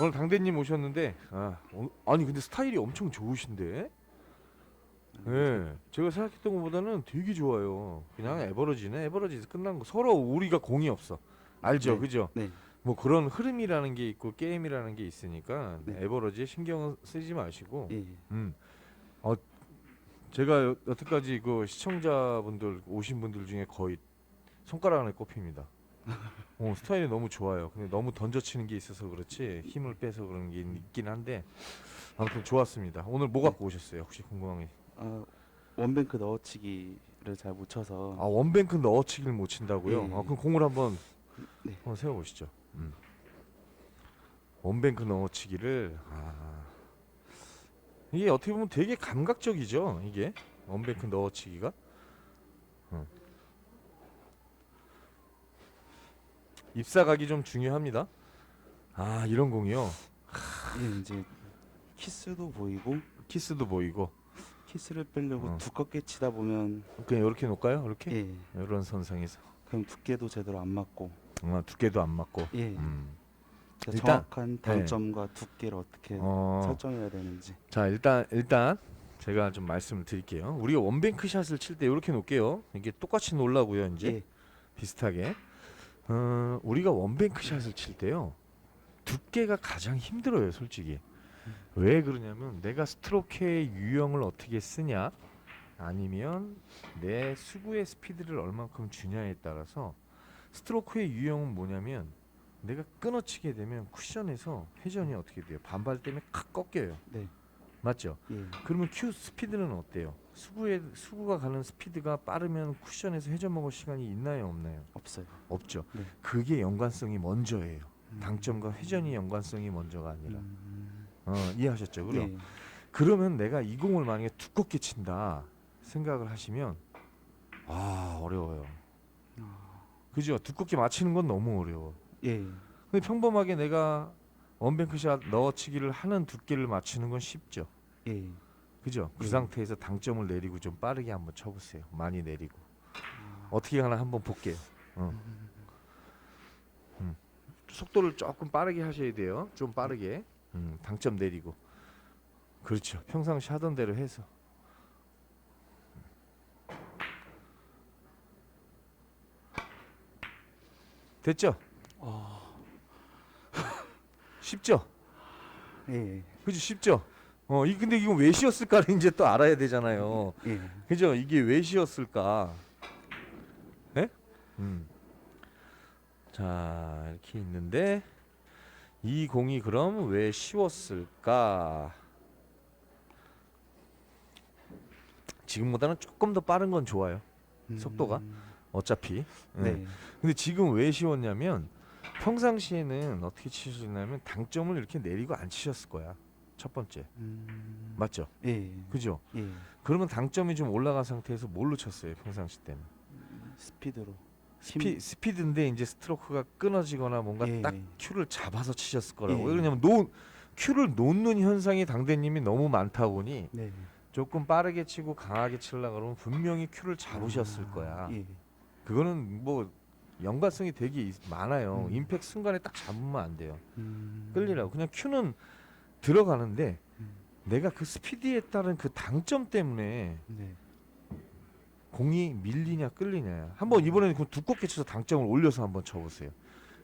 오늘 당대님 오셨는데 아, 어, 아니 근데 스타일이 엄청 좋으신데 예 제가 생각했던 것보다는 되게 좋아요 그냥 에버러지네 에버러지에서 끝난 거 서로 우리가 공이 없어 알죠 네. 그죠 네. 뭐 그런 흐름이라는 게 있고 게임이라는 게 있으니까 네. 에버러지에 신경 쓰지 마시고 예. 음. 어, 제가 여- 여태까지 그 시청자분들 오신 분들 중에 거의 손가락 안에 꼽힙니다. 어, 스타일이 너무 좋아요. 근데 너무 던져치는 게 있어서 그렇지 힘을 빼서 그런 게 있긴 한데 아무튼 좋았습니다. 오늘 뭐 갖고 오셨어요? 혹시 궁금한 게? 아, 원뱅크 넣어치기를 잘 못 쳐서 아 원뱅크 넣어치기를 못 친다고요? 예. 아, 그럼 공을 한번 네. 한번 세워보시죠. 음. 원뱅크 넣어치기를 아 이게 어떻게 보면 되게 감각적이죠. 이게 원뱅크 넣어치기가. 음. 입사각이 좀 중요합니다. 아 이런 공이요. 예, 이제 키스도 보이고 키스도 보이고 키스를 빼려고 어. 두껍게 치다 보면 그냥 이렇게 놓을까요? 이렇게 예. 이런 선상에서 그럼 두께도 제대로 안 맞고 아, 두께도 안 맞고. 예. 음. 일단- 정확한 당점과 두께를 어떻게 어. 설정해야 되는지 자 일단 일단 제가 좀 말씀을 드릴게요. 우리가 원뱅크 샷을 칠 때 이렇게 놓을게요. 이게 똑같이 놓으려고요. 이제 예. 비슷하게. 어, 우리가 원뱅크 샷을 칠 때요. 두께가 가장 힘들어요, 솔직히. 왜 그러냐면 내가 스트로크의 유형을 어떻게 쓰냐 아니면 내 수구의 스피드를 얼만큼 주냐에 따라서 스트로크의 유형은 뭐냐면 내가 끊어치게 되면 쿠션에서 회전이 어떻게 돼요? 반발 때문에 칵 꺾여요. 네. 맞죠? 예. 그러면 큐 스피드는 어때요? 수구의 수구가 가는 스피드가 빠르면 쿠션에서 회전 먹을 시간이 있나요, 없나요? 없어요. 없죠. 네. 그게 연관성이 먼저예요. 음. 당점과 회전이 연관성이 먼저가 아니라. 음. 어, 이해하셨죠? 그럼 예. 그러면 내가 이 공을 만약에 두껍게 친다 생각을 하시면 아 어려워요. 그죠? 두껍게 맞히는 건 너무 어려워. 예. 근데 평범하게 내가 원뱅크샷 넣어치기를 하는 두께를 맞추는 건 쉽죠. 예. 그죠? 그 음. 상태에서 당점을 내리고 좀 빠르게 한번 쳐보세요. 많이 내리고 어떻게 하나 한번 볼게요. 어. 음. 속도를 조금 빠르게 하셔야 돼요. 좀 빠르게 음, 당점 내리고 그렇죠. 평상시 하던 대로 해서 됐죠? 어. 쉽죠? 예. 그죠? 쉽죠? 어, 이 근데 이거 왜 쉬었을까를 이제 또 알아야 되잖아요. 예. 그죠? 이게 왜 쉬었을까? 네? 음. 자, 이렇게 있는데 이 공이 그럼 왜 쉬웠을까? 지금보다는 조금 더 빠른 건 좋아요. 속도가? 음. 어차피. 예. 네. 근데 지금 왜 쉬웠냐면 평상시에는 어떻게 치셨냐면 당점을 이렇게 내리고 안 치셨을 거야. 첫 번째. 음. 맞죠? 예. 그죠? 예. 그러면 당점이 좀 올라간 상태에서 뭘로 쳤어요? 평상시 때는. 스피드로. 스피, 스피드인데 이제 스트로크가 끊어지거나 뭔가 예. 딱 큐를 잡아서 치셨을 거라고. 예. 왜 그러냐면 놓 큐를 놓는 현상이 당대님이 너무 많다 보니 네. 조금 빠르게 치고 강하게 치려 그러면 분명히 큐를 잡으셨을 아, 거야. 예. 그거는 뭐 연관성이 되게 있- 많아요. 음. 임팩 순간에 딱 잡으면 안 돼요. 음. 끌리라고. 그냥 큐는 들어가는데 음. 내가 그 스피드에 따른 그 당점 때문에 네. 공이 밀리냐 끌리냐. 한번 이번에는 그 두껍게 쳐서 당점을 올려서 한번 쳐보세요.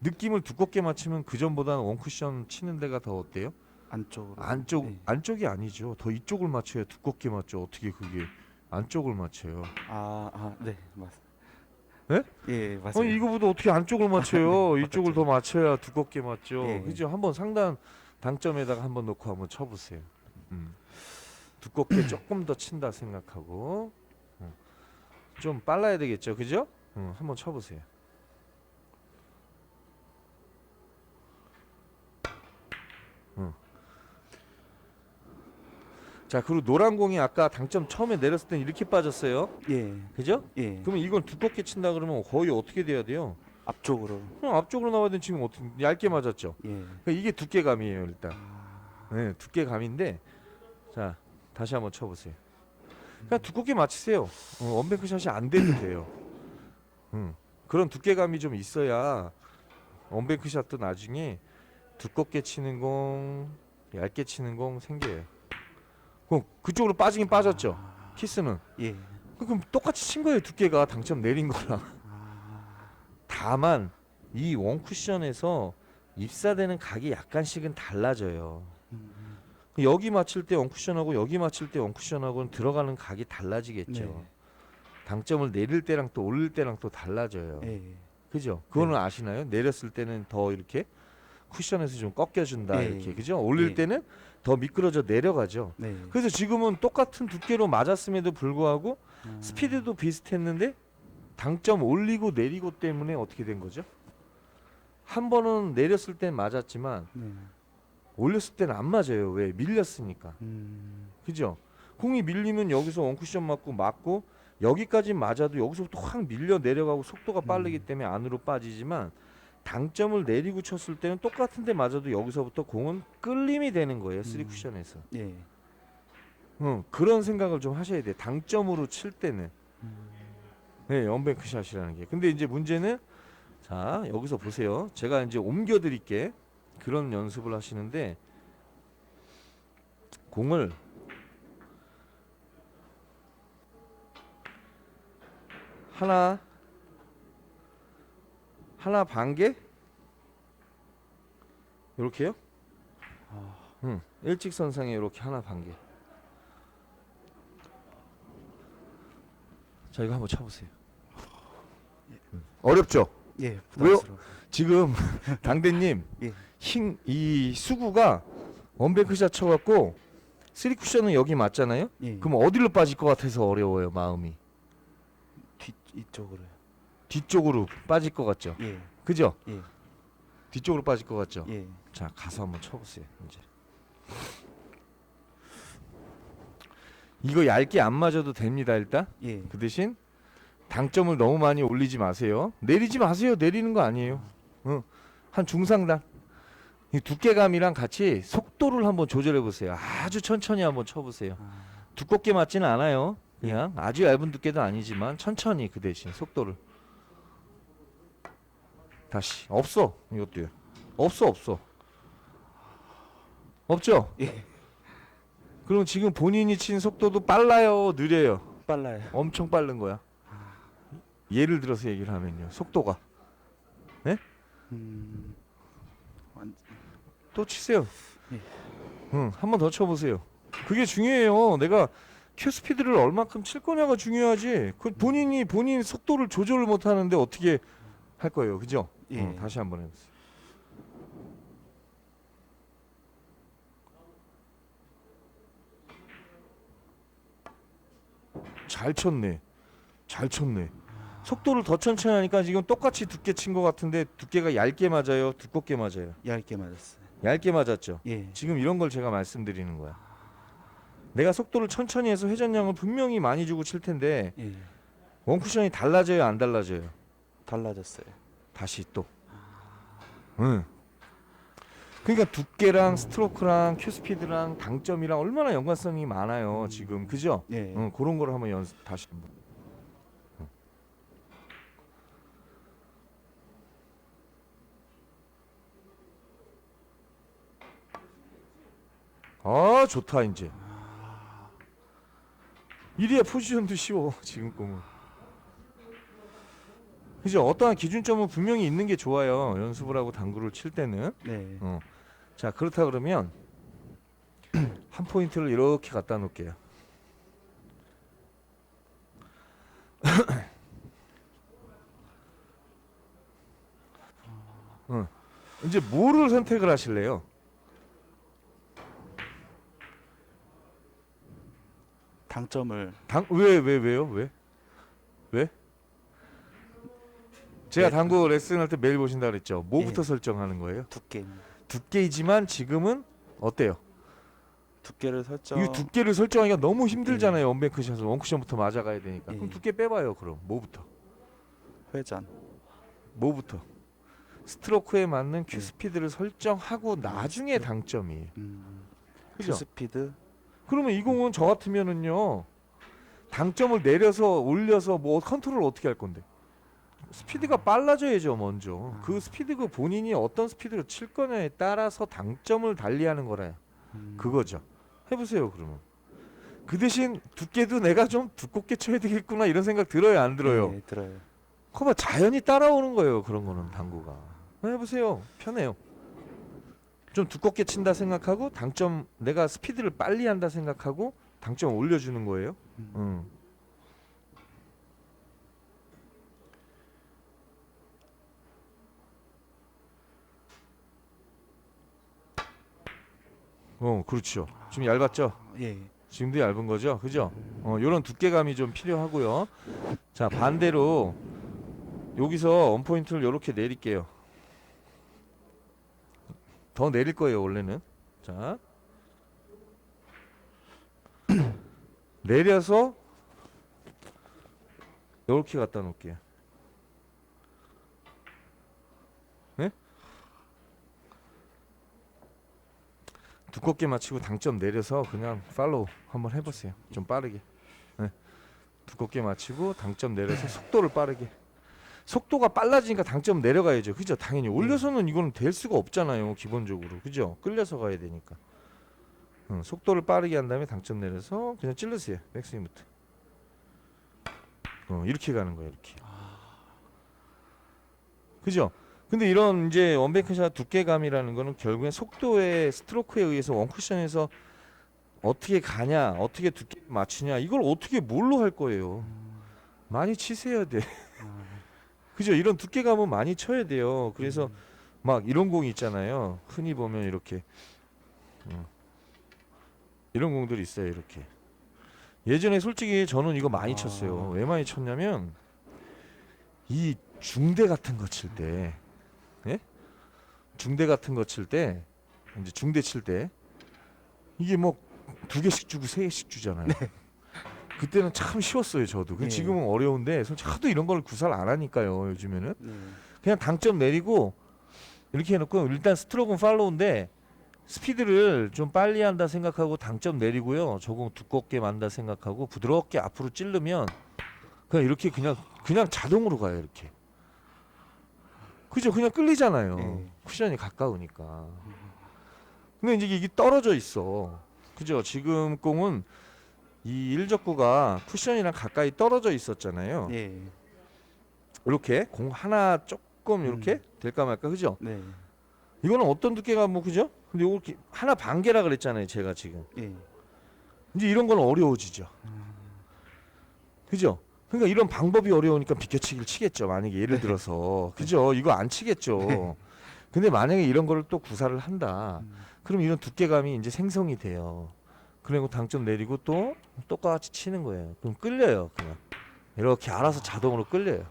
느낌을 두껍게 맞추면 그 전보다는 원 쿠션 치는 데가 더 어때요? 안쪽으로. 안쪽 네. 안쪽이 아니죠. 더 이쪽을 맞춰야 두껍게 맞죠. 어떻게 그게 안쪽을 맞춰요? 아, 아, 네, 맞. 예? 예, 맞아요. 아니 이거보다 어떻게 안쪽을 맞춰요? 네, 이쪽을 더 맞춰야 두껍게 맞죠. 예. 그죠? 한번 상단 당점에다가 한번 놓고 한번 쳐보세요. 음. 두껍게 조금 더 친다 생각하고 어. 좀 빨라야 되겠죠, 그죠? 음, 한번 쳐보세요. 음. 자 그리고 노란 공이 아까 당점 처음에 내렸을 땐 이렇게 빠졌어요, 예, 그죠? 예. 그러면 이걸 두껍게 친다 그러면 거의 어떻게 돼야 돼요? 앞쪽으로. 그럼 앞쪽으로 나와야 되는 지금 어떻게 얇게 맞았죠? 예. 그러니까 이게 두께감이에요 일단. 아, 네, 두께감인데 자 다시 한번 쳐보세요. 그냥 두껍게 맞추세요. 어, 원뱅크 샷이 안 돼도 돼요. 음, 그런 두께감이 좀 있어야 원뱅크 샷도 나중에 두껍게 치는 공, 얇게 치는 공 생겨요. 그럼 그쪽으로 빠지긴 빠졌죠. 키스는. 예. 그럼 똑같이 친 거예요. 두께가 당점 내린 거랑. 다만 이 원 쿠션에서 입사되는 각이 약간씩은 달라져요. 음, 여기 맞출 때 원쿠션하고 여기 맞출 때 원쿠션하고는 들어가는 각이 달라지겠죠. 네. 당점을 내릴 때랑 또 올릴 때랑 또 달라져요. 예. 그죠? 그거는 아시나요? 내렸을 때는 더 이렇게 쿠션에서 좀 꺾여준다 네. 이렇게 그죠? 올릴 네. 때는 더 미끄러져 내려가죠. 네. 그래서 지금은 똑같은 두께로 맞았음에도 불구하고 음, 스피드도 비슷했는데 당점 올리고 내리고 때문에 어떻게 된 거죠? 한 번은 내렸을 땐 맞았지만 네. 올렸을 때는 안 맞아요. 왜? 밀렸으니까. 음, 그죠? 공이 밀리면 여기서 원쿠션 맞고 맞고 여기까지 맞아도 여기서부터 확 밀려 내려가고 속도가 빠르기 음. 때문에 안으로 빠지지만 당점을 내리고 쳤을 때는 똑같은데 맞아도 여기서부터 공은 끌림이 되는 거예요. 쓰리 음. 쿠션에서. 예. 응, 그런 생각을 좀 하셔야 돼요. 당점으로 칠 때는. 음, 네, 언뱅크 샷이라는 게. 근데 이제 문제는 자, 여기서 보세요. 제가 이제 옮겨 드릴게. 그런 연습을 하시는데 공을 하나 하나 반 개? 요렇게요? 아, 응. 일직선상에 이렇게 하나 반 개. 자, 이거 한번 쳐 보세요. 음. 어렵죠? 예. 부담스러워. 지금 당대님 예. 흰이 수구가 원뱅크샷 쳐갖고 쓰리 쿠션은 여기 맞잖아요. 예. 그럼 어디로 빠질 것 같아서 어려워요 마음이 뒤 이쪽으로요. 뒤쪽으로 빠질 것 같죠. 예. 그죠? 예. 뒤쪽으로 빠질 것 같죠. 예. 자 가서 한번 쳐보세요 이제. 이거 얇게 안 맞아도 됩니다 일단. 예. 그 대신 당점을 너무 많이 올리지 마세요. 내리지 마세요. 내리는 거 아니에요. 어, 한 중상단. 이 두께감이랑 같이 속도를 한번 조절해 보세요. 아주 천천히 한번 쳐보세요. 아, 두껍게 맞지는 않아요. 그냥 아주 얇은 두께도 아니지만 천천히 그 대신 속도를. 다시 없어 이것도요. 없어 없어. 없죠? 예. 그럼 지금 본인이 친 속도도 빨라요, 느려요? 빨라요. 엄청 빠른 거야. 예를 들어서 얘기를 하면요. 속도가 음. 완, 또 치세요. 예. 응, 한 번 더 쳐보세요. 그게 중요해요. 내가 큐 스피드를 얼마큼 칠 거냐가 중요하지. 그 본인이 본인 속도를 조절을 못 하는데 어떻게 할 거예요, 그죠? 예. 응, 다시 한번 해보세요. 잘 쳤네. 잘 쳤네. 속도를 더 천천히 하니까 지금 똑같이 두께 친 것 같은데 두께가 얇게 맞아요, 두껍게 맞아요. 얇게 맞았어요. 얇게 맞았죠. 예. 지금 이런 걸 제가 말씀드리는 거야. 내가 속도를 천천히 해서 회전량을 분명히 많이 주고 칠 텐데 예. 원쿠션이 달라져요, 안 달라져요? 달라졌어요. 다시 또. 응. 그러니까 두께랑 스트로크랑 큐 스피드랑 당점이랑 얼마나 연관성이 많아요, 지금 그죠? 예. 응, 그런 거를 한번 연습 다시 한번. 아 좋다 이제. 이래야 포지션도 쉬워 지금 공은. 그죠? 어떠한 기준점은 분명히 있는 게 좋아요. 연습을 하고 당구를 칠 때는. 네. 어. 자 그렇다 그러면 한 포인트를 이렇게 갖다 놓을게요. 어. 이제 뭐를 선택을 하실래요? 당점을 당왜 왜 왜, 요 왜? 왜? 제가 네. 당구 레슨 할 때 매일 보신다 그랬죠. 뭐부터 예. 설정하는 거예요? 두께 두께이지만 지금은 어때요? 두께를 설정 이 두께를 설정하기가 너무 힘들잖아요. 원뱅크 샷은 원쿠션부터 맞아가야 되니까. 예. 그럼 두께 빼봐요. 그럼 뭐부터? 회전 뭐부터? 스트로크에 맞는 큐 예. 스피드를 설정하고 나중에 당점이에요. 음, 그죠? 스피드 그러면 이 공은 저 같으면은요. 당점을 내려서 올려서 뭐 컨트롤 어떻게 할 건데? 스피드가 빨라져야죠 먼저. 그 스피드가 본인이 어떤 스피드로 칠 거냐에 따라서 당점을 달리하는 거래. 음. 그거죠. 해보세요 그러면. 그 대신 두께도 내가 좀 두껍게 쳐야 되겠구나 이런 생각 들어요 안 들어요? 네, 들어요. 커봐 자연히 따라오는 거예요 그런 거는 당구가. 해보세요 편해요. 좀 두껍게 친다 생각하고 당점 내가 스피드를 빨리 한다 생각하고 당점 올려주는 거예요. 음. 음. 어, 그렇죠. 지금 얇았죠? 예. 지금도 얇은 거죠, 그죠? 어, 요런 두께감이 좀 필요하고요. 자, 반대로 여기서 원 포인트를 요렇게 내릴게요. 더 내릴 거예요, 원래는. 자, 내려서 요렇게 갖다 놓을게요. 네? 두껍게 맞추고 당점 내려서 그냥 팔로우 한번 해보세요. 좀 빠르게. 네. 두껍게 맞추고 당점 내려서 속도를 빠르게. 속도가 빨라지니까 당점 내려가야죠. 그죠? 당연히 올려서는 이거는 될 수가 없잖아요. 기본적으로. 그죠? 끌려서 가야 되니까. 응, 속도를 빠르게 한 다음에 당점 내려서 그냥 찔러세요. 백스윙부터. 어, 이렇게 가는 거예요. 이렇게. 그죠? 근데 이런 이제 원뱅크샷 두께감이라는 거는 결국엔 속도의 스트로크에 의해서 원쿠션에서 어떻게 가냐, 어떻게 두께 맞추냐, 이걸 어떻게 뭘로 할 거예요. 많이 치세야 돼. 아, 그죠? 이런 두께감은 많이 쳐야 돼요. 그래서 막 이런 공이 있잖아요. 흔히 보면 이렇게 음. 이런 공들이 있어요. 이렇게 예전에 솔직히 저는 이거 많이 아. 쳤어요. 왜 많이 쳤냐면 이 중대 같은 거 칠 때, 예? 중대 같은 거 칠 때, 이제 중대 칠 때 이게 뭐 두 개씩 주고 세 개씩 주잖아요. 그때는 참 쉬웠어요, 저도. 근데 네. 지금은 어려운데 솔직히 하도 이런 걸 구사를 안 하니까요, 요즘에는. 네. 그냥 당점 내리고 이렇게 해놓고 일단 스트로크는 팔로우인데 스피드를 좀 빨리 한다 생각하고 당점 내리고요. 조금 두껍게 만다 생각하고 부드럽게 앞으로 찌르면 그냥 이렇게 그냥 그냥 자동으로 가요 이렇게. 그죠? 그냥 끌리잖아요. 네. 쿠션이 가까우니까. 근데 이제 이게 떨어져 있어. 그죠? 지금 공은 이 일적구가 쿠션이랑 가까이 떨어져 있었잖아요. 예. 이렇게 공 하나 조금 이렇게 음. 될까 말까 그죠? 네. 이거는 어떤 두께가 뭐 그죠? 근데 이렇게 하나 반 개라 그랬잖아요 제가 지금 예. 이제 이런 건 어려워지죠 그죠? 그러니까 이런 방법이 어려우니까 비껴치기를 치겠죠 만약에 예를 들어서 그죠? 이거 안 치겠죠 근데 만약에 이런 거를 또 구사를 한다 음. 그럼 이런 두께감이 이제 생성이 돼요 그리고 당점 내리고 또 똑같이 치는 거예요 그럼 끌려요 그냥 이렇게 알아서 자동으로 끌려요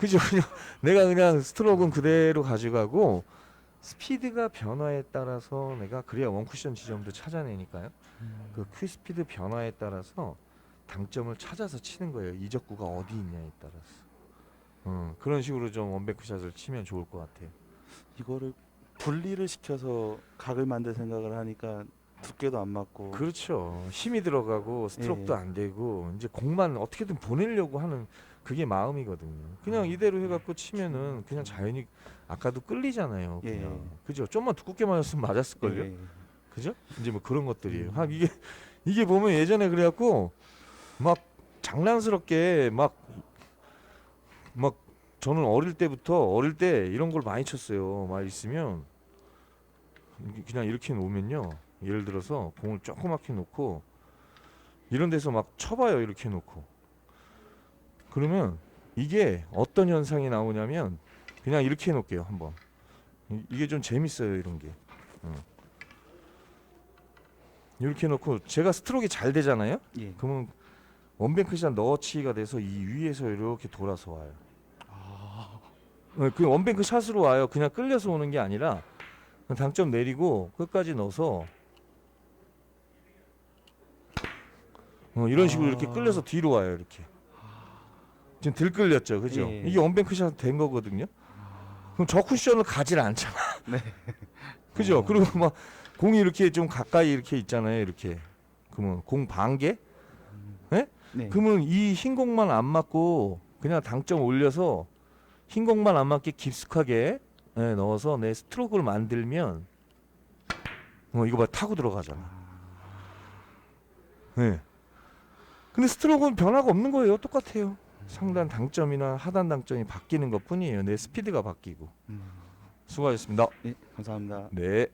그죠? 그냥 내가 그냥 스트로크는 그대로 가져가고 스피드가 변화에 따라서 내가 그래야 원쿠션 지점도 찾아내니까요. 음. 그 퀴스피드 변화에 따라서 당점을 찾아서 치는 거예요. 이적구가 어디 있냐에 따라서. 음, 그런 식으로 좀 원뱅크샷을 치면 좋을 것 같아요. 이거를 분리를 시켜서 각을 만들 생각을 하니까 두께도 안 맞고 그렇죠. 힘이 들어가고 스트로크도 예. 안 되고 이제 공만 어떻게든 보내려고 하는 그게 마음이거든요. 그냥 음. 이대로 해갖고 치면은 그냥 자연히 아까도 끌리잖아요. 예. 그냥 그죠? 좀만 두껍게 맞았으면 맞았을걸요. 예. 그죠? 이제 뭐 그런 것들이에요. 음. 아 이게 이게 보면 예전에 그래갖고 막 장난스럽게 막 막 저는 어릴 때부터 어릴 때 이런 걸 많이 쳤어요. 막 있으면 그냥 이렇게 놓으면요. 예를 들어서 공을 조그맣게 놓고 이런 데서 막 쳐봐요. 이렇게 놓고 그러면 이게 어떤 현상이 나오냐면 그냥 이렇게 해놓을게요. 한번 이- 이게 좀 재밌어요. 이런 게. 이렇게 해놓고 제가 스트로크가 잘 되잖아요. 예. 그러면 원뱅크샷 넣어치기가 돼서 이 위에서 이렇게 돌아서 와요. 아. 네, 그 원뱅크 샷으로 와요. 그냥 끌려서 오는 게 아니라 당점 내리고 끝까지 넣어서 어, 이런 식으로 이렇게 아. 끌려서 뒤로 와요. 이렇게 지금 들 끌렸죠, 그죠? 예. 이게 원뱅크 샷된 거거든요. 그럼 저 쿠션을 가질 않잖아. 네. 그죠? 어. 그리고 막 공이 이렇게 좀 가까이 이렇게 있잖아요. 이렇게 그러면 공 반개? 네. 그러면 이 흰 공만 안 맞고 그냥 당점 올려서 흰 공만 안 맞게 깊숙하게 예, 넣어서 내 스트로크를 만들면 어 이거 봐 타고 들어가잖아. 네. 근데 스트로크는 변화가 없는 거예요. 똑같아요. 상단 당점이나 하단 당점이 바뀌는 것 뿐이에요. 내 스피드가 바뀌고. 음. 수고하셨습니다. 예, 감사합니다. 네.